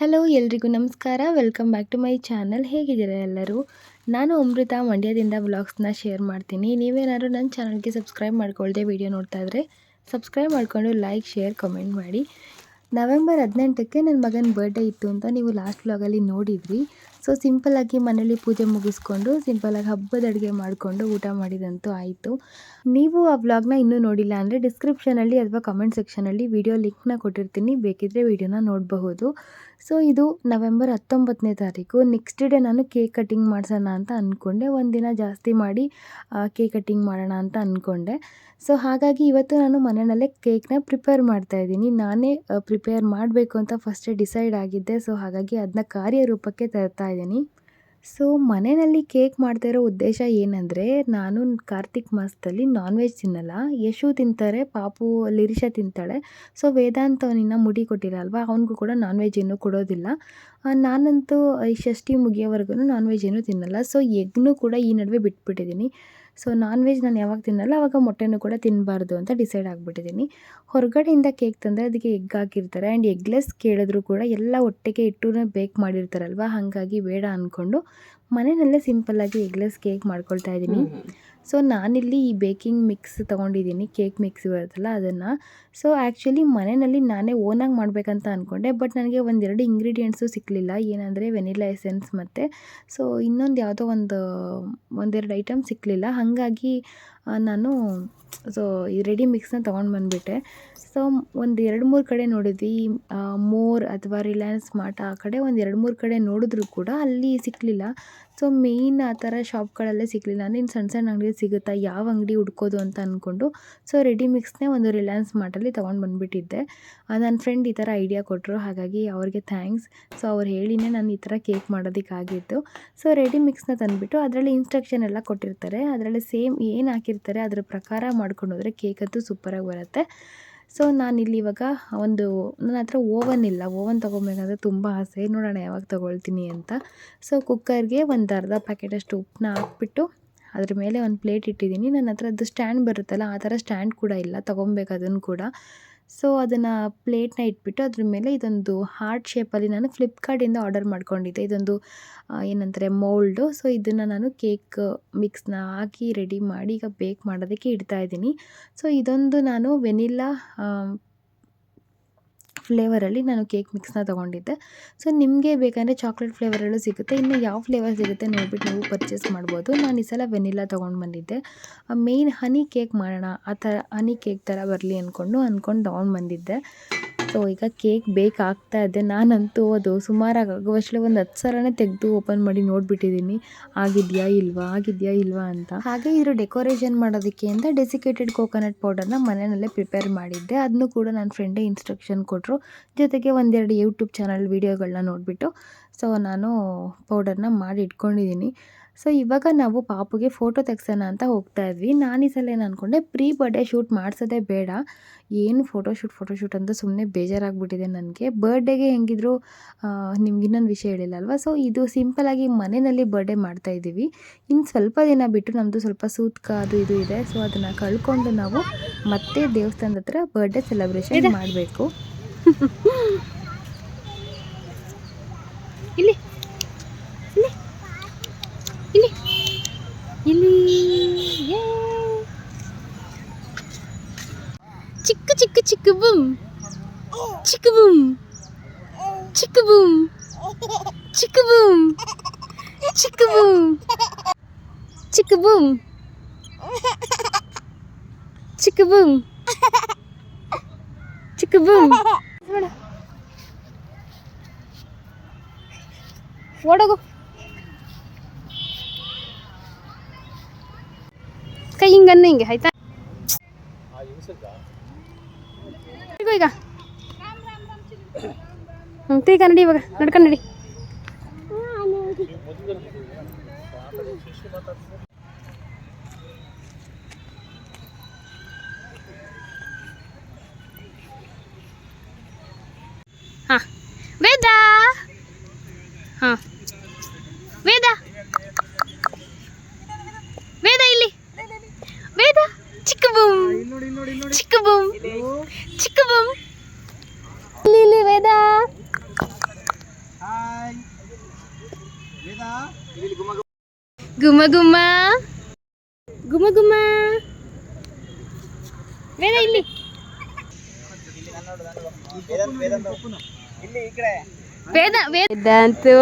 Hello ಎಲ್ರಿಗೂ ನಮಸ್ಕಾರ. Welcome back to my channel ಹೇಗಿದ್ದೀರಾ ಎಲ್ಲರೂ? ನಾನು ಅಮೃತ. ಮಂಡ್ಯದಿಂದ ವ್ಲಾಗ್ಸ್ನ ಶೇರ್ ಮಾಡ್ತೀನಿ. ನೀವೇನಾದ್ರು ನನ್ನ ಚಾನಲ್ಗೆ ಸಬ್ಸ್ಕ್ರೈಬ್ ಮಾಡ್ಕೊಳ್ಳದೆ ವಿಡಿಯೋ ನೋಡ್ತಾ ಇದ್ರೆ ಸಬ್ಸ್ಕ್ರೈಬ್ ಮಾಡಿಕೊಂಡು ಲೈಕ್ ಶೇರ್ ಕಮೆಂಟ್ ಮಾಡಿ. ನವೆಂಬರ್ ಹದಿನೆಂಟಕ್ಕೆ ನನ್ನ ಮಗನ ಬರ್ಡೇ ಇತ್ತು ಅಂತ ನೀವು ಲಾಸ್ಟ್ ವ್ಲಾಗಲ್ಲಿ ನೋಡಿದ್ರಿ. ಸೊ ಸಿಂಪಲ್ಲಾಗಿ ಮನೇಲಿ ಪೂಜೆ ಮುಗಿಸ್ಕೊಂಡು ಸಿಂಪಲ್ಲಾಗಿ ಹಬ್ಬದ ಅಡುಗೆ ಮಾಡಿಕೊಂಡು ಊಟ ಮಾಡಿದಂತೂ ಆಯಿತು. ನೀವು ಆ ವ್ಲಾಗ್ನ ಇನ್ನೂ ನೋಡಿಲ್ಲ ಅಂದರೆ ಡಿಸ್ಕ್ರಿಪ್ಷನಲ್ಲಿ ಅಥವಾ ಕಮೆಂಟ್ ಸೆಕ್ಷನಲ್ಲಿ ವಿಡಿಯೋ ಲಿಂಕ್ನ ಕೊಟ್ಟಿರ್ತೀನಿ. ಬೇಕಿದ್ದರೆ ವಿಡಿಯೋನ ನೋಡಬಹುದು. ಸೊ ಇದು ನವೆಂಬರ್ ಹತ್ತೊಂಬತ್ತನೇ ತಾರೀಕು. ನೆಕ್ಸ್ಟ್ ಡೇ ನಾನು ಕೇಕ್ ಕಟ್ಟಿಂಗ್ ಮಾಡಿಸೋಣ ಅಂತ ಅಂದ್ಕೊಂಡೆ ಒಂದಿನ ಜಾಸ್ತಿ ಮಾಡಿ ಕೇಕ್ ಕಟ್ಟಿಂಗ್ ಮಾಡೋಣ ಅಂತ ಅಂದ್ಕೊಂಡೆ ಸೊ ಹಾಗಾಗಿ ಇವತ್ತು ನಾನು ಮನೆಯಲ್ಲೇ ಕೇಕ್ನ ಪ್ರಿಪೇರ್ ಮಾಡ್ತಾ ಇದ್ದೀನಿ. ನಾನೇ ಪ್ರಿಪೇರ್ ಮಾಡಬೇಕು ಅಂತ ಫಸ್ಟೇ ಡಿಸೈಡ್ ಆಗಿದ್ದೆ. ಸೊ ಹಾಗಾಗಿ ಅದನ್ನ ಕಾರ್ಯರೂಪಕ್ಕೆ ತರ್ತಾ ಇದ್ದೀನಿ ಸೊ ಮನೆಯಲ್ಲಿ ಕೇಕ್ ಮಾಡ್ತಾ ಇರೋ ಉದ್ದೇಶ ಏನಂದರೆ, ನಾನು ಕಾರ್ತಿಕ್ ಮಾಸದಲ್ಲಿ ನಾನ್ ವೆಜ್ ತಿನ್ನಲ್ಲ. ಯಶು ತಿಂತಾರೆ, ಪಾಪು ಲಿರಿಷ ತಿಂತಾಳೆ. ಸೊ ವೇದಾಂತ ಅವನಿನ್ನ ಮುಡಿ ಕೊಟ್ಟಿಲ್ಲ ಅಲ್ವಾ ಅವನಿಗೂ ಕೂಡ ನಾನ್ ವೆಜ್ ಏನು ಕೊಡೋದಿಲ್ಲ. ನಾನಂತೂ ಈ ಷಷ್ಠಿ ಮುಗಿಯೋವರೆಗೂ ನಾನ್ ವೆಜ್ ಏನು ತಿನ್ನಲ್ಲ. ಸೊ ಎಗ್ನೂ ಕೂಡ ಈ ನಡುವೆ ಬಿಟ್ಬಿಟ್ಟಿದ್ದೀನಿ. ಸೊ ನಾನ್ ವೆಜ್ ನಾನು ಯಾವಾಗ ತಿನ್ನಲ್ಲ, ಅವಾಗ ಮೊಟ್ಟೆನೂ ಕೂಡ ತಿನ್ನಬಾರ್ದು ಅಂತ ಡಿಸೈಡ್ ಆಗಿಬಿಟ್ಟಿದ್ದೀನಿ. ಹೊರಗಡೆಯಿಂದ ಕೇಕ್ ತಂದರೆ ಅದಕ್ಕೆ ಎಗ್ ಹಾಕಿರ್ತಾರೆ. ಆ್ಯಂಡ್ ಎಗ್ಲೆಸ್ ಕೇಳಿದ್ರು ಕೂಡ ಎಲ್ಲ ಒಟ್ಟಿಗೆ ಇಟ್ಟು ಬೇಕ್ ಮಾಡಿರ್ತಾರಲ್ವ? ಹಾಗಾಗಿ ಬೇಡ ಅಂದ್ಕೊಂಡು ಮನೆಯಲ್ಲೇ ಸಿಂಪಲ್ಲಾಗಿ ಎಗ್ಲೆಸ್ ಕೇಕ್ ಮಾಡ್ಕೊಳ್ತಾ ಇದ್ದೀನಿ. ಸೊ ನಾನಿಲ್ಲಿ ಈ ಬೇಕಿಂಗ್ ಮಿಕ್ಸ್ ತೊಗೊಂಡಿದ್ದೀನಿ ಕೇಕ್ ಮಿಕ್ಸ್ ಬರುತ್ತಲ್ಲ ಅದನ್ನು. ಸೊ ಆ್ಯಕ್ಚುಲಿ ಮನೆಯಲ್ಲಿ ನಾನೇ ಓನಾಗಿ ಮಾಡಬೇಕಂತ ಅಂದ್ಕೊಂಡೆ ಬಟ್ ನನಗೆ ಒಂದೆರಡು ಇಂಗ್ರೀಡಿಯೆಂಟ್ಸು ಸಿಕ್ಕಲಿಲ್ಲ ಏನಂದರೆ ವೆನಿಲಾ ಎಸೆನ್ಸ್ ಮತ್ತು. ಸೊ ಇನ್ನೊಂದು ಯಾವುದೋ ಒಂದು, ಒಂದೆರಡು ಐಟಮ್ ಸಿಕ್ಕಲಿಲ್ಲ ಹಾಗಾಗಿ ನಾನು ಸೊ ಈ ರೆಡಿ ಮಿಕ್ಸ್ನ ತೊಗೊಂಡು ಬಂದುಬಿಟ್ಟೆ. ಸೊ ಒಂದು ಎರಡು ಮೂರು ಕಡೆ ನೋಡಿದ್ವಿ. ಮೋರ್ ಅಥವಾ ರಿಲಯನ್ಸ್ ಮಾರ್ಟ್ ಆ ಕಡೆ ಒಂದು ಎರಡು ಮೂರು ಕಡೆ ನೋಡಿದ್ರು ಕೂಡ ಅಲ್ಲಿ ಸಿಕ್ಕಲಿಲ್ಲ ಸೊ ಮೇಯ್ನ್ ಆ ಥರ ಶಾಪ್ಗಳಲ್ಲೇ ಸಿಗಲಿಲ್ಲ. ಇನ್ನು ಸಣ್ಣ ಸಣ್ಣ ಅಂಗಡಿ ಸಿಗುತ್ತಾ? ಯಾವ ಅಂಗಡಿ ಹುಡ್ಕೋದು ಅಂತ ಅಂದ್ಕೊಂಡು ಸೊ ರೆಡಿ ಮಿಕ್ಸ್ನೇ ಒಂದು ರಿಲಯನ್ಸ್ ಮಾರ್ಟಲ್ಲಿ ತೊಗೊಂಡು ಬಂದುಬಿಟ್ಟಿದ್ದೆ. ನನ್ನ ಫ್ರೆಂಡ್ ಈ ಥರ ಐಡಿಯಾ ಕೊಟ್ಟರು ಹಾಗಾಗಿ ಅವ್ರಿಗೆ ಥ್ಯಾಂಕ್ಸ್ ಸೊ ಅವ್ರು ಹೇಳಿನೇ ನಾನು ಈ ಥರ ಕೇಕ್ ಮಾಡೋದಕ್ಕಾಗಿತ್ತು ಸೊ ರೆಡಿ ಮಿಕ್ಸ್ನ ತಂದುಬಿಟ್ಟು ಅದರಲ್ಲಿ ಇನ್ಸ್ಟ್ರಕ್ಷನ್ ಎಲ್ಲ ಕೊಟ್ಟಿರ್ತಾರೆ. ಅದರಲ್ಲಿ ಸೇಮ್ ಏನು ಹಾಕಿರ್ತಾರೆ ಅದ್ರ ಪ್ರಕಾರ ಮಾಡ್ಕೊಂಡು ಹೋದರೆ ಕೇಕ್ ಅಂತೂ ಸೂಪರಾಗಿ ಬರುತ್ತೆ. ಸೊ ನಾನಿಲ್ಲಿ ಇವಾಗ ಒಂದು ನನ್ನ ಹತ್ರ ಓವನ್ ಇಲ್ಲ. ಓವನ್ ತೊಗೊಬೇಕಂದ್ರೆ ತುಂಬ ಆಸೆ. ನೋಡೋಣ ಯಾವಾಗ ತೊಗೊಳ್ತೀನಿ ಅಂತ. ಸೊ ಕುಕ್ಕರ್ಗೆ ಒಂದು ಅರ್ಧ ಪ್ಯಾಕೆಟಷ್ಟು ಉಪ್ಪನ್ನ ಹಾಕ್ಬಿಟ್ಟು ಅದ್ರ ಮೇಲೆ ಒಂದು ಪ್ಲೇಟ್ ಇಟ್ಟಿದ್ದೀನಿ. ನನ್ನ ಹತ್ರ ಅದು ಸ್ಟ್ಯಾಂಡ್ ಬರುತ್ತಲ್ಲ, ಆ ಥರ ಸ್ಟ್ಯಾಂಡ್ ಕೂಡ ಇಲ್ಲ. ತೊಗೊಬೇಕು ಅದನ್ನು ಕೂಡ. ಸೊ, ಅದನ್ನು ಪ್ಲೇಟ್ನ ಇಟ್ಬಿಟ್ಟು ಅದ್ರ ಮೇಲೆ ಇದೊಂದು ಹಾರ್ಟ್ ಶೇಪಲ್ಲಿ ನಾನು ಫ್ಲಿಪ್ಕಾರ್ಟಿಂದ ಆರ್ಡರ್ ಮಾಡ್ಕೊಂಡಿದ್ದೆ. ಇದೊಂದು ಏನಂತಾರೆ ಮೋಲ್ಡು. ಸೊ, ಇದನ್ನು ನಾನು ಕೇಕ್ ಮಿಕ್ಸ್ನ ಹಾಕಿ ರೆಡಿ ಮಾಡಿ ಈಗ ಬೇಕ್ ಮಾಡೋದಕ್ಕೆ ಇಡ್ತಾ ಇದ್ದೀನಿ. ಸೊ, ಇದೊಂದು ನಾನು ವೆನಿಲ್ಲಾ ಫ್ಲೇವರಲ್ಲಿ ನಾನು ಕೇಕ್ ಮಿಕ್ಸ್ನ ತೊಗೊಂಡಿದ್ದೆ. ಸೊ ನಿಮಗೆ ಬೇಕಂದರೆ ಚಾಕ್ಲೇಟ್ ಫ್ಲೇವರಲ್ಲೂ ಸಿಗುತ್ತೆ. ಇನ್ನು ಯಾವ ಫ್ಲೇವರ್ ಸಿಗುತ್ತೆ ನೋಡ್ಬಿಟ್ಟು ನೀವು ಪರ್ಚೇಸ್ ಮಾಡ್ಬೋದು. ನಾನು ಈ ಸಲ ವೆನಿಲ್ಲಾ ತೊಗೊಂಡು ಬಂದಿದ್ದೆ. ಮೇಯ್ನ್ ಹನಿ ಕೇಕ್ ಮಾಡೋಣ, ಆ ಥರ ಹನಿ ಕೇಕ್ ಥರ ಬರಲಿ ಅಂದ್ಕೊಂಡು ಅಂದ್ಕೊಂಡು ತೊಗೊಂಡು ಬಂದಿದ್ದೆ. ಸೊ ಈಗ ಕೇಕ್ ಬೇಕಾಗ್ತಾ ಇದೆ. ನಾನಂತೂ ಅದು ಸುಮಾರಾಗಿ ಆಗುವಷ್ಟೇ ಒಂದು ಹತ್ತು ಸಲನೇ ತೆಗೆದು ಓಪನ್ ಮಾಡಿ ನೋಡಿಬಿಟ್ಟಿದ್ದೀನಿ ಆಗಿದೆಯಾ ಇಲ್ವಾ? ಆಗಿದೆಯಾ ಇಲ್ವಾ ಅಂತ. ಹಾಗೆ ಇದ್ರ ಡೆಕೋರೇಷನ್ ಮಾಡೋದಕ್ಕೆ ಅಂತ ಡೆಸಿಕೇಟೆಡ್ ಕೋಕೋನಟ್ ಪೌಡರ್ನ ಮನೆಯಲ್ಲೇ ಪ್ರಿಪೇರ್ ಮಾಡಿದ್ದೆ. ಅದನ್ನು ಕೂಡ ನನ್ನ ಫ್ರೆಂಡೇ ಇನ್ಸ್ಟ್ರಕ್ಷನ್ ಕೊಟ್ಟರು ಜೊತೆಗೆ ಒಂದೆರಡು ಯೂಟ್ಯೂಬ್ ಚಾನಲ್ ವೀಡಿಯೋಗಳನ್ನ ನೋಡಿಬಿಟ್ಟು. ಸೊ ನಾನು ಪೌಡರ್ನ ಮಾಡಿ ಇಟ್ಕೊಂಡಿದ್ದೀನಿ ಸೊ ಇವಾಗ ನಾವು ಪಾಪುಗೆ ಫೋಟೋ ತೆಗ್ಸೋಣ ಅಂತ ಹೋಗ್ತಾ ಇದ್ವಿ. ನಾನು ಈ ಸಲ ಏನು ಅಂದ್ಕೊಂಡೆ ಪ್ರೀ ಬರ್ಡೇ ಶೂಟ್ ಮಾಡಿಸೋದೇ ಬೇಡ. ಏನು ಫೋಟೋ ಶೂಟ್ ಫೋಟೋ ಶೂಟ್ ಅಂತ ಸುಮ್ಮನೆ ಬೇಜಾರಾಗ್ಬಿಟ್ಟಿದೆ ನನಗೆ. ಬರ್ಡೇಗೆ ಹೆಂಗಿದ್ರು ನಿಮ್ಗೆ ಇನ್ನೊಂದು ವಿಷಯ ಹೇಳಿಲ್ಲ ಅಲ್ವಾ? ಸೊ ಇದು ಸಿಂಪಲಾಗಿ ಮನೆಯಲ್ಲಿ ಬರ್ಡೇ ಮಾಡ್ತಾ ಇದ್ದೀವಿ. ಇನ್ನು ಸ್ವಲ್ಪ ದಿನ ಬಿಟ್ಟು ನಮ್ಮದು ಸ್ವಲ್ಪ ಸೂತ್ಕ ಅದು ಇದು ಇದೆ. ಸೊ ಅದನ್ನು ಕಳ್ಕೊಂಡು ನಾವು ಮತ್ತೆ ದೇವಸ್ಥಾನದ ಹತ್ರ ಬರ್ಡೇ ಸೆಲೆಬ್ರೇಷನ್ ಮಾಡಬೇಕು. ಇಲ್ಲಿ. 일리 일리 예 치크 치크 치크 붐 치크 붐 치크 붐 치크 붐 치크 붐 치크 붐 치크 붐 치크 붐 뭐라고 ಹಿಂಗನ್ನ ಹಿಂಗೆ ಆಯ್ತಾ? ಈಗ ಈಗ. ಹ್ಞೂ ತೀಗ ನಡಿ ಇವಾಗ ನಡ್ಕೊಂಡು ನಡಿ. ಹಾಂ. ವೇದ ಹಾಂ. చిక్కు బుమ్ చిక్కు బుమ్ లిలి వేదా గుమ్మ గుమ్మ గుమ్మ వేదాంతో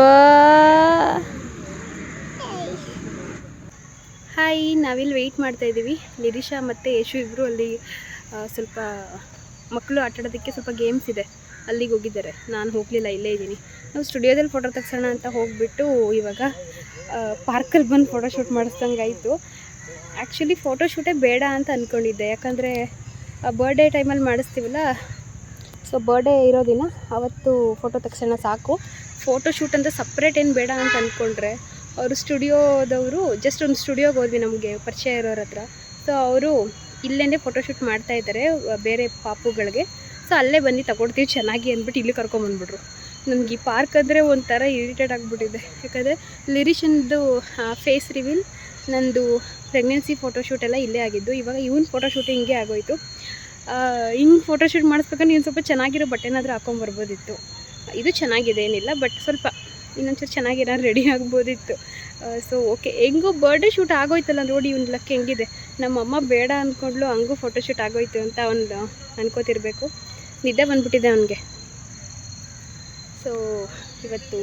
ಹಾಯ್, ನಾವಿಲ್ಲಿ ವೆಯ್ಟ್ ಮಾಡ್ತಾ ಇದ್ದೀವಿ ನಿರೀಶಾ ಮತ್ತು ಯಶು ಇಬ್ಬರು ಅಲ್ಲಿ ಸ್ವಲ್ಪ ಮಕ್ಕಳು ಆಟಾಡೋದಕ್ಕೆ ಸ್ವಲ್ಪ ಗೇಮ್ಸ್ ಇದೆ. ಅಲ್ಲಿಗೆ ಹೋಗಿದ್ದಾರೆ. ನಾನು ಹೋಗಲಿಲ್ಲ, ಇಲ್ಲೇ ಇದ್ದೀನಿ. ನಾವು ಸ್ಟುಡಿಯೋದಲ್ಲಿ ಫೋಟೋ ತೆಗ್ಸೋಣ ಅಂತ ಹೋಗಿಬಿಟ್ಟು ಇವಾಗ ಪಾರ್ಕಲ್ಲಿ ಬಂದು ಫೋಟೋ ಶೂಟ್ ಮಾಡಿಸ್ದಂಗೆ ಆಯಿತು. ಆ್ಯಕ್ಚುಲಿ ಫೋಟೋ ಶೂಟೇ ಬೇಡ ಅಂತ ಅಂದ್ಕೊಂಡಿದ್ದೆ ಯಾಕಂದರೆ ಬರ್ಡೇ ಟೈಮಲ್ಲಿ ಮಾಡಿಸ್ತೀವಲ್ಲ ಸೊ ಬರ್ಡೇ ಇರೋ ದಿನ ಅವತ್ತು ಫೋಟೋ ತೆಗ್ಸೋಣ ಸಾಕು. ಫೋಟೋ ಶೂಟ್ ಅಂತ ಸಪ್ರೇಟ್ ಏನು ಬೇಡ ಅಂತ ಅಂದ್ಕೊಂಡ್ರೆ ಅವರು ಸ್ಟುಡಿಯೋದವರು ಜಸ್ಟ್ ಒಂದು ಸ್ಟುಡಿಯೋಗೆ ಹೋದ್ವಿ ನಮಗೆ ಪರಿಚಯ ಇರೋರ ಹತ್ರ. ಸೊ ಅವರು ಇಲ್ಲೇ ಫೋಟೋಶೂಟ್ ಮಾಡ್ತಾ ಇದ್ದಾರೆ ಬೇರೆ ಪಾಪುಗಳಿಗೆ. ಸೊ ಅಲ್ಲೇ ಬನ್ನಿ ತಗೊಡ್ತೀವಿ ಚೆನ್ನಾಗಿ ಅಂದ್ಬಿಟ್ಟು ಇಲ್ಲಿ ಕರ್ಕೊಂಬಂದ್ಬಿಟ್ರು ನನಗೆ ಈ ಪಾರ್ಕ್ ಅಂದರೆ ಒಂಥರ ಇರಿಟೇಟ್ ಆಗಿಬಿಟ್ಟಿದೆ. ಯಾಕಂದರೆ ಲಿರಿಷನ್ದು ಫೇಸ್ ರಿವೀಲ್ ನಂದು ಪ್ರೆಗ್ನೆನ್ಸಿ ಫೋಟೋಶೂಟ್ ಎಲ್ಲ ಇಲ್ಲೇ ಆಗಿದ್ದು. ಇವಾಗ ಇವನ್ ಫೋಟೋಶೂಟ್ ಹಿಂಗೆ ಆಗೋಯ್ತು. ಹಿಂಗೆ ಫೋಟೋಶೂಟ್ ಮಾಡಿಸ್ಬೇಕಂದ್ರೆ ಇನ್ನು ಸ್ವಲ್ಪ ಚೆನ್ನಾಗಿರೋ ಬಟ್ಟೆನಾದರೂ ಹಾಕೊಂಬರ್ಬೋದಿತ್ತು ಇದು ಚೆನ್ನಾಗಿದೆ ಏನಿಲ್ಲ ಬಟ್ ಸ್ವಲ್ಪ ಇನ್ನೊಂಚೂರು ಚೆನ್ನಾಗಿರೋ ರೆಡಿ ಆಗ್ಬೋದಿತ್ತು. ಸೊ ಓಕೆ ಹೆಂಗೂ ಬರ್ಡೇ ಶೂಟ್ ಆಗೋಯ್ತಲ್ಲ ನೋಡಿ, ಇವ್ನ ಲಕ್ ಹೆಂಗಿದೆ. ನಮ್ಮಮ್ಮ ಬೇಡ ಅಂದ್ಕೊಂಡ್ಲು ಹಂಗೂ ಫೋಟೋಶೂಟ್ ಆಗೋಯ್ತು ಅಂತ ಒಂದು ಅನ್ಕೋತಿರ್ಬೇಕು. ನಿದ್ದೆ ಬಂದ್ಬಿಟ್ಟಿದೆ ಅವನಿಗೆ. ಸೊ ಇವತ್ತು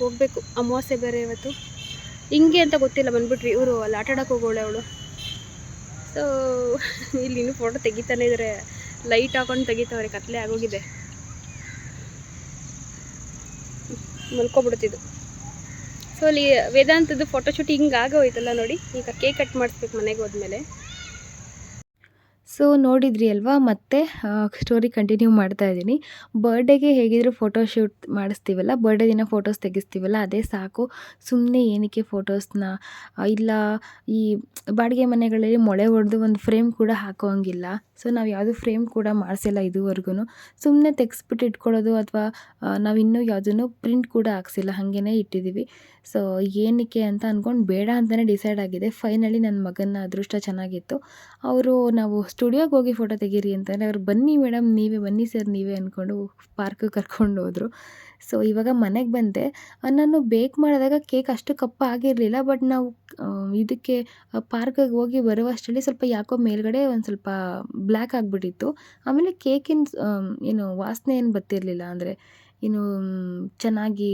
ಹೋಗಬೇಕು. ಅಮಾವಾಸ್ಯೆ ಬೇರೆ ಇವತ್ತು. ಹಿಂಗೆ ಅಂತ ಗೊತ್ತಿಲ್ಲ ಬಂದ್ಬಿಟ್ರಿ ಇವರು ಅಲ್ಲಿ ಆಟಾಡೋಕೆ ಹೋಗೋಳೆ ಅವಳು. ಸೊ ಇಲ್ಲಿ ಇನ್ನೂ ಫೋಟೋ ತೆಗಿತಾನೆ ಇದ್ದಾರೆ ಲೈಟ್ ಹಾಕೊಂಡು ತೆಗಿತಾವ್ರೆ, ಕತ್ಲೆ ಆಗೋಗಿದೆ. ಮಲ್ಕೊಬಿಡ್ತಿದ್ದು ಸೊ ಅಲ್ಲಿ ವೇದಾಂತದ್ದು ಫೋಟೋಶೂಟ್ ಹಿಂಗೆ ಆಗೋಯ್ತಲ್ಲ ನೋಡಿ ಈಗ ಕೇಕ್ ಕಟ್ ಮಾಡಿಸ್ಬೇಕು ಮನೆಗೆ ಹೋದ್ಮೇಲೆ. ಸೊ ನೋಡಿದ್ರಿ ಅಲ್ವಾ? ಮತ್ತೆ ಸ್ಟೋರಿ ಕಂಟಿನ್ಯೂ ಮಾಡ್ತಾ ಇದ್ದೀನಿ. ಬರ್ಡೇಗೆ ಹೇಗಿದ್ರು ಫೋಟೋ ಶೂಟ್ ಮಾಡಿಸ್ತೀವಲ್ಲ ಬರ್ಡೇ ದಿನ ಫೋಟೋಸ್ ತೆಗಿಸ್ತೀವಲ್ಲ, ಅದೇ ಸಾಕು. ಸುಮ್ಮನೆ ಏನಕ್ಕೆ ಫೋಟೋಸ್ನ ಇಲ್ಲ, ಈ ಬಾಡಿಗೆ ಮನೆಗಳಲ್ಲಿ ಮೊಳೆ ಹೊಡೆದು ಒಂದು ಫ್ರೇಮ್ ಕೂಡ ಹಾಕೋಂಗಿಲ್ಲ. ಸೊ ನಾವು ಯಾವುದು ಫ್ರೇಮ್ ಕೂಡ ಮಾಡಿಸಿಲ್ಲ ಇದುವರೆಗೂ ಸುಮ್ಮನೆ ತೆಗೆಸ್ಬಿಟ್ಟು ಇಟ್ಕೊಳ್ಳೋದು ಅಥವಾ ನಾವು ಇನ್ನೂ ಯಾವುದನ್ನು ಪ್ರಿಂಟ್ ಕೂಡ ಹಾಕ್ಸಿಲ್ಲ, ಹಾಗೇನೆ ಇಟ್ಟಿದ್ದೀವಿ ಸೊ ಏನಕ್ಕೆ ಅಂತ ಅಂದ್ಕೊಂಡು ಬೇಡ ಅಂತಲೇ ಡಿಸೈಡ್ ಆಗಿದೆ. ಫೈನಲಿ ನನ್ನ ಮಗನ ಅದೃಷ್ಟ ಚೆನ್ನಾಗಿತ್ತು. ಅವರು ನಾವು ಸ್ಟುಡಿಯೋಗೆ ಹೋಗಿ ಫೋಟೋ ತೆಗೀರಿ ಅಂತಂದರೆ ಅವ್ರು ಬನ್ನಿ ಮೇಡಮ್, ನೀವೇ ಬನ್ನಿ ಸರ್, ನೀವೇ ಅಂದ್ಕೊಂಡು ಪಾರ್ಕಿಗೆ ಕರ್ಕೊಂಡು ಹೋದರು. ಸೊ, ಇವಾಗ ಮನೆಗೆ ಬಂದೆ. ನಾನು ಬೇಕ್ ಮಾಡಿದಾಗ ಕೇಕ್ ಅಷ್ಟು ಕಪ್ಪ ಆಗಿರಲಿಲ್ಲ, ಬಟ್ ನಾವು ಇದಕ್ಕೆ ಪಾರ್ಕಿಗೆ ಹೋಗಿ ಬರುವಷ್ಟರಲ್ಲಿ ಸ್ವಲ್ಪ ಯಾಕೋ ಮೇಲ್ಗಡೆ ಒಂದು ಸ್ವಲ್ಪ ಬ್ಲ್ಯಾಕ್ ಆಗಿಬಿಟ್ಟಿತ್ತು. ಆಮೇಲೆ ಕೇಕಿನ ಏನು ವಾಸನೆ ಏನು ಬತ್ತಿರಲಿಲ್ಲ ಅಂದರೆ ಮ್, ಚೆನ್ನಾಗಿ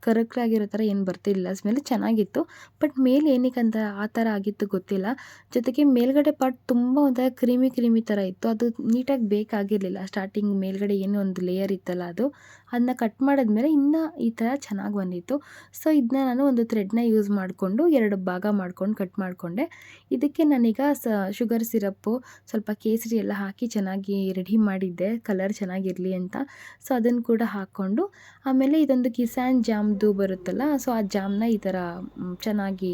ಕರಕಲಾಗಿರೋ ಥರ ಏನು ಬರ್ತಿಲ್ಲ ಸ್ಮೆಲ್ ಚೆನ್ನಾಗಿತ್ತು. ಬಟ್ ಮೇಲೆ ಏನಕ್ಕಂತ ಆ ಥರ ಆಗಿತ್ತು ಗೊತ್ತಿಲ್ಲ. ಜೊತೆಗೆ ಮೇಲ್ಗಡೆ ಪಾರ್ಟ್ ತುಂಬ ಒಂಥರ ಕ್ರೀಮಿ ಕ್ರೀಮಿ ಥರ ಇತ್ತು. ಅದು ನೀಟಾಗಿ ಬೇಕಾಗಿರಲಿಲ್ಲ. ಸ್ಟಾರ್ಟಿಂಗ್ ಮೇಲ್ಗಡೆ ಏನೋ ಒಂದು ಲೇಯರ್ ಇತ್ತಲ್ಲ ಅದು. ಅದನ್ನ ಕಟ್ ಮಾಡಿದ್ಮೇಲೆ ಇನ್ನೂ ಈ ಥರ ಚೆನ್ನಾಗಿ ಬಂದಿತ್ತು. ಸೊ ಇದನ್ನ ನಾನು ಒಂದು ಥ್ರೆಡ್ನ ಯೂಸ್ ಮಾಡಿಕೊಂಡು ಎರಡು ಭಾಗ ಮಾಡ್ಕೊಂಡು ಕಟ್ ಮಾಡಿಕೊಂಡೆ. ಇದಕ್ಕೆ ನಾನೀಗ ಸ ಶುಗರ್ ಸಿರಪ್ಪು ಸ್ವಲ್ಪ ಕೇಸರಿ ಎಲ್ಲ ಹಾಕಿ ಚೆನ್ನಾಗಿ ರೆಡಿ ಮಾಡಿದ್ದೆ. ಕಲರ್ ಚೆನ್ನಾಗಿರಲಿ ಅಂತ. ಸೊ ಅದನ್ನು ಕೂಡ ಹಾಕ್ಕೊಂಡು ಆಮೇಲೆ ಇದೊಂದು ಕಿಸಾನ್ ಜಾಮ್ದು ಬರುತ್ತಲ್ಲ ಸೊ ಆ ಜಾಮ್ನ ಈ ಥರ ಚೆನ್ನಾಗಿ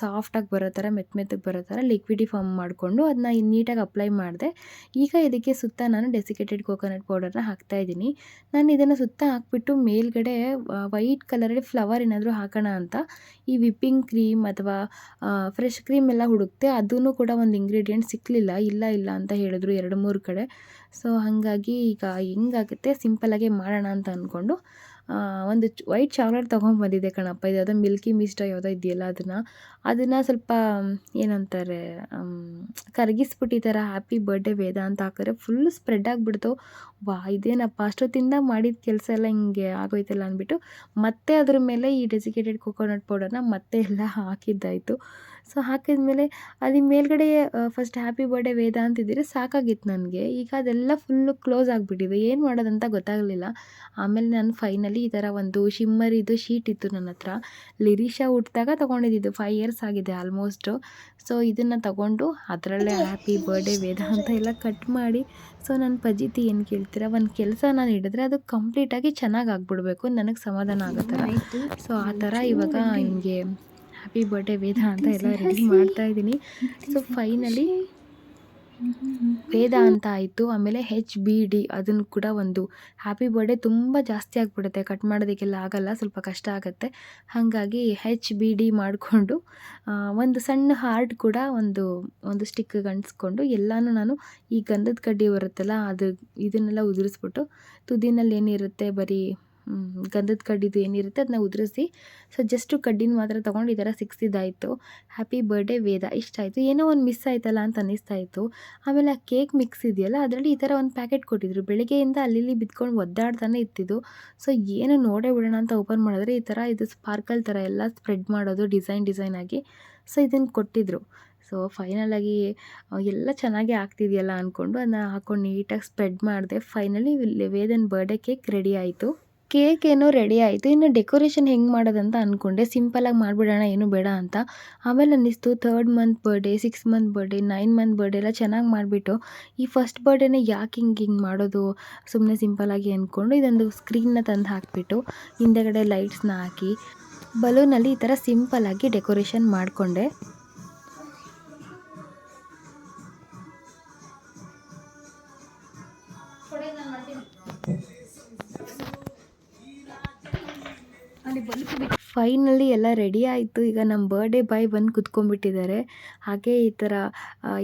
ಸಾಫ್ಟಾಗಿ ಬರೋ ಥರ ಮೆತ್ತ ಮೆತ್ತಗೆ ಬರೋ ಥರ ಲಿಕ್ವಿಡಿ ಫಾರ್ಮ್ ಮಾಡಿಕೊಂಡು ಅದನ್ನ ನೀಟಾಗಿ ಅಪ್ಲೈ ಮಾಡಿದೆ. ಈಗ ಇದಕ್ಕೆ ಸುತ್ತ ನಾನು ಡೆಸಿಕೇಟೆಡ್ ಕೋಕೋನಟ್ ಪೌಡರ್ನ ಹಾಕ್ತಾಯಿದ್ದೀನಿ ನಾನು ಇದನ್ನು ಸುತ್ತ ಹಾಕ್ಬಿಟ್ಟು ಮೇಲ್ಗಡೆ ವೈಟ್ ಕಲರಲ್ಲಿ ಫ್ಲವರ್ ಏನಾದರೂ ಹಾಕೋಣ ಅಂತ ಈ ವಿಪ್ಪಿಂಗ್ ಕ್ರೀಮ್ ಅಥವಾ ಫ್ರೆಶ್ ಕ್ರೀಮ್ ಎಲ್ಲ ಹುಡುಕ್ತೆ ಅದೂ ಕೂಡ ಒಂದು ಇಂಗ್ರೀಡಿಯೆಂಟ್ ಸಿಕ್ಕಲಿಲ್ಲ ಇಲ್ಲ ಇಲ್ಲ ಅಂತ ಹೇಳಿದ್ರು ಎರಡು ಮೂರು ಕಡೆ. ಸೊ ಹಾಗಾಗಿ ಈಗ ಹೆಂಗಾಗುತ್ತೆ ಸಿಂಪಲ್ಲಾಗೆ ಮಾಡೋಣ ಅಂತ ಅಂದ್ಕೊಂಡು ಒಂದು ಚ್ ವೈಟ್ ಚಾಕ್ಲೇಟ್ ತೊಗೊಂಬಂದಿದ್ದೆ ಕಣಪ್ಪ. ಇದು ಯಾವುದೋ ಮಿಲ್ಕಿ ಮಿಸ್ಟ್ ಯಾವುದೋ ಇದೆಯಲ್ಲ ಅದನ್ನು ಅದನ್ನು ಸ್ವಲ್ಪ ಏನಂತಾರೆ ಕರಗಿಸ್ಬಿಟ್ಟು ಈ ಥರ ಹ್ಯಾಪಿ ಬರ್ಡೇ ವೇದ ಅಂತ ಹಾಕಿದ್ರೆ ಫುಲ್ ಸ್ಪ್ರೆಡ್ ಆಗಿಬಿಡ್ತು. ವಾ, ಇದೇನಪ್ಪ, ಅಷ್ಟೊತ್ತಿಂದ ಮಾಡಿದ ಕೆಲಸ ಎಲ್ಲ ಹಿಂಗೆ ಆಗೋಯ್ತಲ್ಲ ಅಂದ್ಬಿಟ್ಟು ಮತ್ತೆ ಅದ್ರ ಮೇಲೆ ಈ ಡೆಸಿಕೇಟೆಡ್ ಕೋಕೋನಟ್ ಪೌಡರ್ನ ಮತ್ತೆ ಎಲ್ಲ ಹಾಕಿದ್ದಾಯಿತು. ಸೊ ಹಾಕಿದ್ಮೇಲೆ ಅಲ್ಲಿ ಮೇಲ್ಗಡೆ ಫಸ್ಟ್ ಹ್ಯಾಪಿ ಬರ್ಡೇ ವೇದ ಅಂತಿದ್ದರೆ ಸಾಕಾಗಿತ್ತು ನನಗೆ. ಈಗ ಅದೆಲ್ಲ ಫುಲ್ಲು ಕ್ಲೋಸ್ ಆಗಿಬಿಟ್ಟಿದೆ. ಏನು ಮಾಡೋದಂತ ಗೊತ್ತಾಗಲಿಲ್ಲ. ಆಮೇಲೆ ನಾನು ಫೈನಲಿ ಈ ಥರ ಒಂದು ಶಿಮ್ಮರಿದು ಶೀಟ್ ಇತ್ತು ನನ್ನ ಹತ್ರ. ಲಿರಿಷಾ ಹುಟ್ಟಿದಾಗ ತೊಗೊಂಡಿದ್ದು ಫೈವ್ ಇಯರ್ಸ್ ಆಗಿದೆ ಆಲ್ಮೋಸ್ಟು ಸೊ ಇದನ್ನು ತಗೊಂಡು ಅದರಲ್ಲೇ ಹ್ಯಾಪಿ ಬರ್ಡೇ ವೇದ ಅಂತ ಎಲ್ಲ ಕಟ್ ಮಾಡಿ. ಸೊ ನನ್ನ ಪಜಿತಿ ಏನು ಕೇಳ್ತೀರಾ? ಒಂದು ಕೆಲಸ ನಾನು ಹಿಡಿದ್ರೆ ಅದು ಕಂಪ್ಲೀಟಾಗಿ ಚೆನ್ನಾಗಿ ಆಗ್ಬಿಡ್ಬೇಕು. ನನಗೆ ಸಮಾಧಾನ ಆಗುತ್ತೆ ಥರ ಸೊ ಆ ಥರ ಇವಾಗ ಹಿಂಗೆ ಹ್ಯಾಪಿ ಬರ್ಡೇ ವೇದ ಅಂತ ಎಲ್ಲ ರೆಡಿ ಮಾಡ್ತಾ ಇದ್ದೀನಿ. ಸೊ ಫೈನಲಿ ವೇದ ಅಂತ ಆಯಿತು. ಆಮೇಲೆ ಹೆಚ್ ಬಿ ಡಿ ಅದನ್ನು ಕೂಡ ಒಂದು ಹ್ಯಾಪಿ ಬರ್ಡೇ ತುಂಬ ಜಾಸ್ತಿ ಆಗಿಬಿಡುತ್ತೆ. ಕಟ್ ಮಾಡೋದಕ್ಕೆಲ್ಲ ಆಗಲ್ಲ ಸ್ವಲ್ಪ ಕಷ್ಟ ಆಗುತ್ತೆ. ಹಾಗಾಗಿ ಹೆಚ್ ಬಿ ಡಿ ಮಾಡಿಕೊಂಡು ಒಂದು ಸಣ್ಣ ಹಾರ್ಟ್ ಕೂಡ ಒಂದು ಒಂದು ಸ್ಟಿಕ್ ಅಂಟಿಸ್ಕೊಂಡು ಎಲ್ಲನೂ ನಾನು ಈ ಗಂಧದ ಕಡ್ಡಿ ಬರುತ್ತಲ್ಲ ಅದು ಇದನ್ನೆಲ್ಲ ಉದುರಿಸ್ಬಿಟ್ಟು ತುದಿನಲ್ಲಿ ಏನಿರುತ್ತೆ ಬರೀ ಗಂಧದ ಕಡ್ಡಿದು ಏನಿರುತ್ತೆ ಅದನ್ನ ಉದುರಿಸಿ. ಸೊ ಜಸ್ಟು ಕಡ್ಡಿನ ಮಾತ್ರ ತೊಗೊಂಡು ಈ ಥರ ಸಿಕ್ಸಿದ್ದಾಯಿತು. ಹ್ಯಾಪಿ ಬರ್ಡೇ ವೇದ. ಇಷ್ಟ ಆಯಿತು ಏನೋ ಒಂದು ಮಿಸ್ ಆಯ್ತಲ್ಲ ಅಂತ ಅನ್ನಿಸ್ತಾ ಇತ್ತು ಆಮೇಲೆ ಆ ಕೇಕ್ ಮಿಕ್ಸ್ ಇದೆಯಲ್ಲ, ಅದರಲ್ಲಿ ಈ ಥರ ಒಂದು ಪ್ಯಾಕೆಟ್ ಕೊಟ್ಟಿದ್ರು. ಬೆಳಗ್ಗೆಯಿಂದ ಅಲ್ಲಿ ಬಿದ್ಕೊಂಡು ಒದ್ದಾಡ್ತಾನೆ ಇತ್ತಿದ್ದು ಸೊ ಏನು ನೋಡೇ ಬಿಡೋಣ ಅಂತ ಓಪನ್ ಮಾಡಿದ್ರೆ ಈ ಥರ ಇದು ಸ್ಪಾರ್ಕಲ್ ಥರ ಎಲ್ಲ ಸ್ಪ್ರೆಡ್ ಮಾಡೋದು ಡಿಸೈನ್ ಡಿಸೈನ್ ಆಗಿ. ಸೊ ಇದನ್ನು ಕೊಟ್ಟಿದ್ರು. ಸೊ ಫೈನಲಾಗಿ ಎಲ್ಲ ಚೆನ್ನಾಗೇ ಆಗ್ತಿದೆಯಲ್ಲ ಅಂದ್ಕೊಂಡು ಅದನ್ನ ಹಾಕ್ಕೊಂಡು ನೀಟಾಗಿ ಸ್ಪ್ರೆಡ್ ಮಾಡಿದೆ. Finally Vedan birthday cake ready ಆಯಿತು. ಕೇಕ್ ಏನೋ ರೆಡಿ ಆಯಿತು. ಇನ್ನು ಡೆಕೋರೇಷನ್ ಹೆಂಗೆ ಮಾಡೋದಂತ ಅಂದ್ಕೊಂಡೆ ಸಿಂಪಲಾಗಿ ಮಾಡಿಬಿಡೋಣ, ಏನು ಬೇಡ ಅಂತ. ಆಮೇಲೆ ಅನ್ನಿಸ್ತು third month birthday six month birthday nine month birthday ಎಲ್ಲ ಚೆನ್ನಾಗಿ ಮಾಡಿಬಿಟ್ಟು, ಈ ಫಸ್ಟ್ ಬರ್ಡೇನೇ ಯಾಕೆ ಹಿಂಗೆ ಹಿಂಗೆ ಮಾಡೋದು ಸುಮ್ಮನೆ ಸಿಂಪಲಾಗಿ ಅಂದ್ಕೊಂಡು ಇದೊಂದು ಸ್ಕ್ರೀನ್ನ ತಂದು ಹಾಕಿಬಿಟ್ಟು, ಹಿಂದೆಗಡೆ ಲೈಟ್ಸ್ನ ಹಾಕಿ ಬಲೂನಲ್ಲಿ ಈ ಥರ ಸಿಂಪಲಾಗಿ ಡೆಕೋರೇಷನ್ ಮಾಡಿಕೊಂಡೆ. ಫೈನಲಿ ಎಲ್ಲ ರೆಡಿ ಆಯಿತು. ಈಗ ನಮ್ಮ ಬರ್ಡೇ ಬಾಯ್ ಬಂದು ಕುತ್ಕೊಂಡ್ಬಿಟ್ಟಿದ್ದಾರೆ ಹಾಗೆ ಈ ಥರ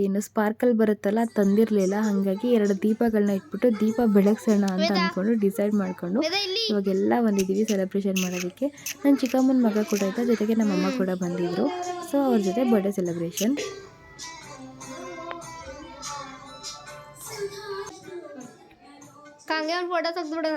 ಏನು ಸ್ಪಾರ್ಕಲ್ ಬರುತ್ತಲ್ಲ ತಂದಿರಲಿಲ್ಲ. ಹಾಗಾಗಿ ಎರಡು ದೀಪಗಳನ್ನ ಇಟ್ಬಿಟ್ಟು ದೀಪ ಬೆಳಗ್ಸೋಣ ಅಂತ ಅಂದ್ಕೊಂಡು ಡಿಸೈಡ್ ಮಾಡಿಕೊಂಡು ಇವಾಗೆಲ್ಲ ಬಂದಿದ್ದೀವಿ ಸೆಲೆಬ್ರೇಷನ್ ಮಾಡೋದಕ್ಕೆ. ನನ್ನ ಚಿಕ್ಕಮ್ಮನ ಮಗ ಕೂಡ ಇದ್ದ ಜೊತೆಗೆ ನಮ್ಮ ಅಮ್ಮ ಕೂಡ ಬಂದಿದ್ದರು ಸೊ ಅವ್ರ ಜೊತೆ ಬರ್ಡೇ ಸೆಲೆಬ್ರೇಷನ್ ಹಂಗೆ ಒಂದು ಫೋಟೋ ತೆಗ್ದುಬಿಡೋಣ.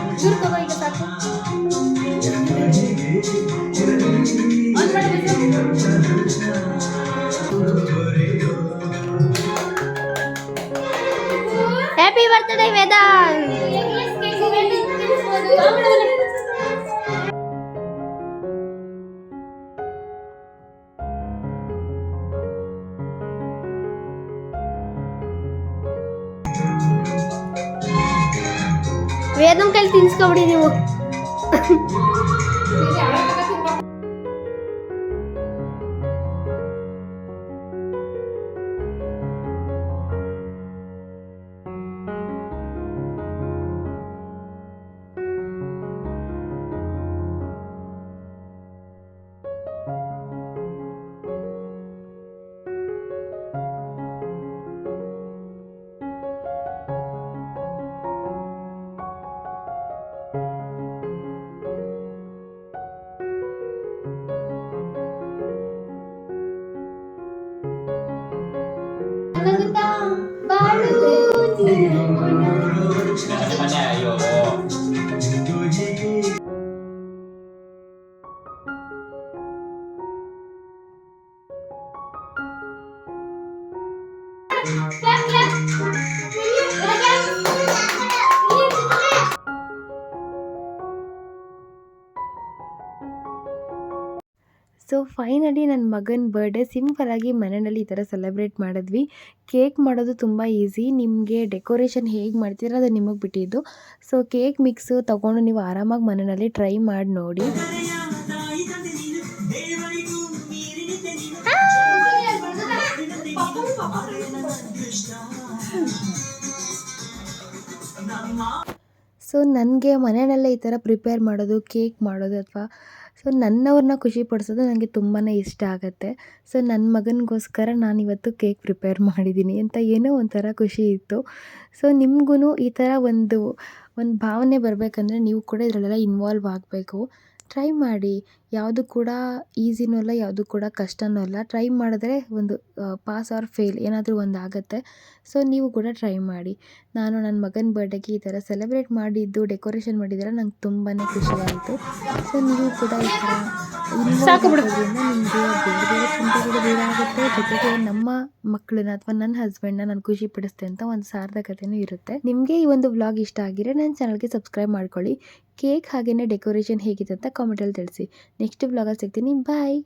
ವೇದಂ ಕೈಲಿ ತಿನ್ಸ್ಕೊಬಿಡಿ ನೀವು. ಸೊ ಫೈನಲಿ ನನ್ನ ಮಗನ ಬರ್ಡೇ ಸಿಂಪಲಾಗಿ ಮನೆಯಲ್ಲಿ ಈ ಥರ ಸೆಲೆಬ್ರೇಟ್ ಮಾಡಿದ್ವಿ. ಕೇಕ್ ಮಾಡೋದು ತುಂಬ ಈಸಿ ನಿಮಗೆ ಡೆಕೋರೇಷನ್ ಹೇಗೆ ಮಾಡ್ತೀರ ಅದು ನಿಮಗೆ ಬಿಟ್ಟಿದ್ದು. ಸೊ ಕೇಕ್ ಮಿಕ್ಸು ತೊಗೊಂಡು ನೀವು ಆರಾಮಾಗಿ ಮನೆಯಲ್ಲಿ ಟ್ರೈ ಮಾಡಿ ನೋಡಿ. ಸೊ ನನಗೆ ಮನೆಯಲ್ಲೇ ಈ ಥರ ಪ್ರಿಪೇರ್ ಮಾಡೋದು, ಕೇಕ್ ಮಾಡೋದು ಅಥವಾ ಸೊ ನನ್ನವ್ರನ್ನ ಖುಷಿಪಡಿಸೋದು ನನಗೆ ತುಂಬಾ ಇಷ್ಟ ಆಗುತ್ತೆ. ಸೊ ನನ್ನ ಮಗನಿಗೋಸ್ಕರ ನಾನಿವತ್ತು ಕೇಕ್ ಪ್ರಿಪೇರ್ ಮಾಡಿದ್ದೀನಿ ಅಂತ ಏನೋ ಒಂಥರ ಖುಷಿ ಇತ್ತು. ಸೊ ನಿಮ್ಗೂ ಈ ಥರ ಒಂದು ಒಂದು ಭಾವನೆ ಬರಬೇಕಂದ್ರೆ ನೀವು ಕೂಡ ಇದರಲ್ಲೆಲ್ಲ ಇನ್ವಾಲ್ವ್ ಆಗಬೇಕು. ಟ್ರೈ ಮಾಡಿ. ಯಾವುದು ಕೂಡ ಈಸಿನೂ ಅಲ್ಲ ಯಾವುದು ಕೂಡ ಕಷ್ಟನೂ ಅಲ್ಲ. ಟ್ರೈ ಮಾಡಿದ್ರೆ ಒಂದು ಪಾಸ್ ಆರ್ ಫೇಲ್ ಏನಾದರೂ ಒಂದು ಆಗುತ್ತೆ. ಸೊ ನೀವು ಕೂಡ ಟ್ರೈ ಮಾಡಿ. ನಾನು ನನ್ನ ಮಗನ ಬರ್ಡೇಗೆ ಈ ಥರ ಸೆಲೆಬ್ರೇಟ್ ಮಾಡಿದ್ದು ಡೆಕೋರೇಷನ್ ಮಾಡಿದ್ದೆಲ್ಲ ನಂಗೆ ತುಂಬಾ ಖುಷಿಯಾಯಿತು. ಸೊ ನೀವು ಕೂಡ ಈ ಥರ ನಿಮಗೆ ಬೇರೆ ಬೇರೆ ತುಂಬ ಕೂಡ ದೂರ ಆಗುತ್ತೆ. ಜೊತೆಗೆ ನಮ್ಮ ಮಕ್ಕಳನ್ನ ಅಥವಾ ನನ್ನ ಹಸ್ಬೆಂಡ್ನ ನಾನು ಖುಷಿ ಪಡಿಸ್ತೆ ಅಂತ ಒಂದು ಸಾರ್ಥಕತೆಯೂ ಇರುತ್ತೆ. ನಿಮಗೆ ಈ ಒಂದು ವ್ಲಾಗ್ ಇಷ್ಟ ಆಗಿದ್ರೆ ನನ್ನ ಚಾನಲ್ಗೆ ಸಬ್ಸ್ಕ್ರೈಬ್ ಮಾಡ್ಕೊಳ್ಳಿ. ಕೇಕ್ ಹಾಗೇನೆ ಡೆಕೋರೇಷನ್ ಹೇಗಿದೆ ಅಂತ ಕಾಮೆಂಟಲ್ಲಿ ತಿಳಿಸಿ. ನೆಕ್ಸ್ಟ್ ವ್ಲಾಗಲ್ಲಿ ಸಿಗ್ತೀನಿ. ಬಾಯ್